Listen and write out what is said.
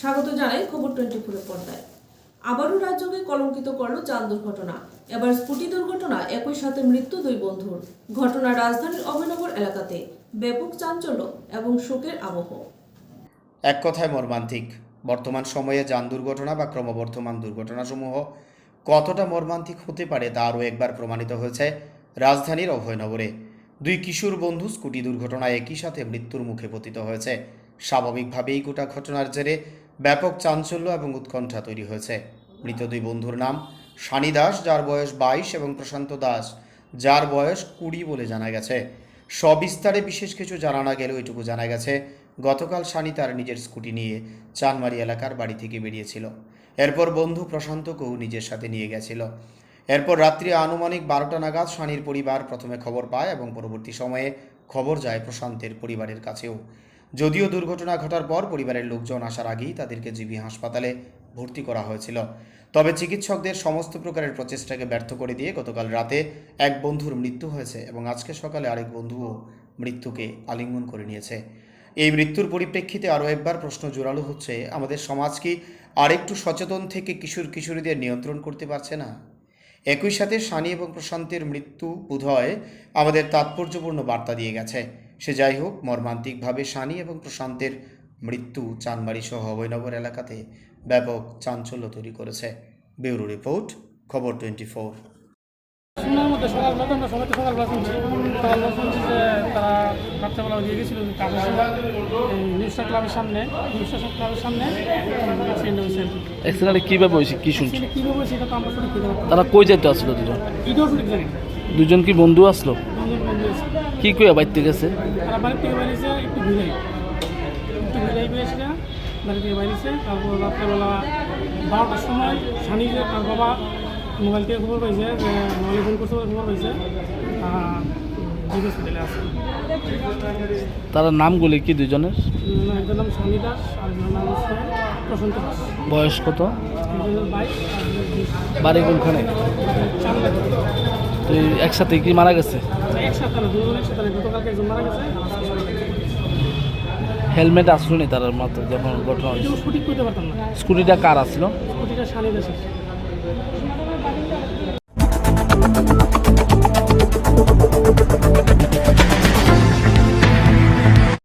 স্বাগত জানাই খবর টোয়েন্টি ফোরের পর্দায়। আবারও রাজ্যকে কলঙ্কিত করল যান দুর্ঘটনা। এবার স্কুটি দুর্ঘটনা, একই সাথে মৃত্যু দুই বন্ধুর। ঘটনা রাজধানীর অভয়নগর এলাকাতে। ব্যাপক চাঞ্চল্য এবং শোকের আবহ। এক কথায় মর্মান্তিক। বর্তমান সময়ে যান দুর্ঘটনা বা ক্রমবর্ধমান দুর্ঘটনাসমূহ কতটা মর্মান্তিক হতে পারে তা আরও একবার প্রমাণিত হয়েছে রাজধানীর অভয়নগরে। দুই কিশোর বন্ধু স্কুটি দুর্ঘটনায় একই সাথে মৃত্যুর মুখে পতিত হয়েছে। স্বাভাবিকভাবেই গোটা ঘটনার জেরে ব্যাপক চাঞ্চল্য এবং উৎকণ্ঠা তৈরি হয়েছে। মৃত দুই বন্ধুর নাম শানি দাস, যার বয়স বাইশ, এবং প্রশান্ত দাস, যার বয়স কুড়ি বলে জানা গেছে। সবিস্তারে বিশেষ কিছু জানা না গেলেও এটুকু জানা গেছে, গতকাল শানি তার নিজের স্কুটি নিয়ে চানমারি এলাকার বাড়ি থেকে বেরিয়েছিল। এরপর বন্ধু প্রশান্তকেও নিজের সাথে নিয়ে গেছিল। এরপর রাত্রি আনুমানিক বারোটা নাগাদ শানির পরিবার প্রথমে খবর পায় এবং পরবর্তী সময়ে খবর যায় প্রশান্তের পরিবারের কাছেও। যদিও দুর্ঘটনা ঘটার পর পরিবারের লোকজন আসার আগেই তাদেরকে জিবি হাসপাতালে ভর্তি করা হয়েছিল। তবে চিকিৎসকদের সমস্ত প্রকারের প্রচেষ্টাকে ব্যর্থ করে দিয়ে গতকাল রাতে এক বন্ধুর মৃত্যু হয়েছে এবং আজকে সকালে আরেক বন্ধুও মৃত্যুকে আলিঙ্গন করে নিয়েছে। এই মৃত্যুর পরিপ্রেক্ষিতে আরও একবার প্রশ্ন জোরালো হচ্ছে, আমাদের সমাজ কি আরেকটু সচেতন থেকে কিশোর কিশোরীদের নিয়ন্ত্রণ করতে পারছে না? একই সাথে সানি এবং প্রশান্তের মৃত্যু বোধহয় আমাদের তাৎপর্যপূর্ণ বার্তা দিয়ে গেছে। সে যাই হোক মর্মান্তিকভাবে সানি এবং প্রশান্তের মৃত্যু চানবাড়ি সহ অভয়নগর এলাকাতে ব্যাপক চাঞ্চল্য তৈরি করেছে। ব্যুরো রিপোর্ট খবর টোয়েন্টি ফোর শোনার মধ্যে সকালবেলা তো আমরা সবাই তো সকালবেলা শুনছি। সকালবেলা শুনছি যে তারা রাত্রেবেলা দিয়ে গেছিল কাজের নিউজটা ক্লাবের সামনে নিউজটা ক্লাবের সামনে। অ্যাক্সিডেন্ট হয়েছে অ্যাক্সিডেন্টে কীভাবে হয়েছে কী শুনছো তো আমরা তারা কই যেতে আসলো দুজন। দুজন কি বন্ধু আসলো? বন্ধু কি কইয়া বাইতে গেছে? বাড়ি থেকে তারপর রাত্রেবেলা বারোটার সময় সানি যে তার বাবা মোবাইল থেকে খবর পাইছে যে মোবাইলে ফোন করছে খবর পাইছে হসপিটালে আছে। তারা নামগুলি কি দুজনের একজনের নাম স্বামী দাস আর নাম হচ্ছে প্রশান্ত দাস। বয়স কত? বাড়ি কোনখানে? চার লাখ তো এই একসাথে কি মারা গেছে? না দুজন গতকালকে একজন মারা গেছে। হেলমেট আসলো নি তার মাত্র যখন ঘটনা হয়েছে। করতে পারতাম না। স্কুটিটা কার আসলো? স্কুটিটা স্বামী দাসের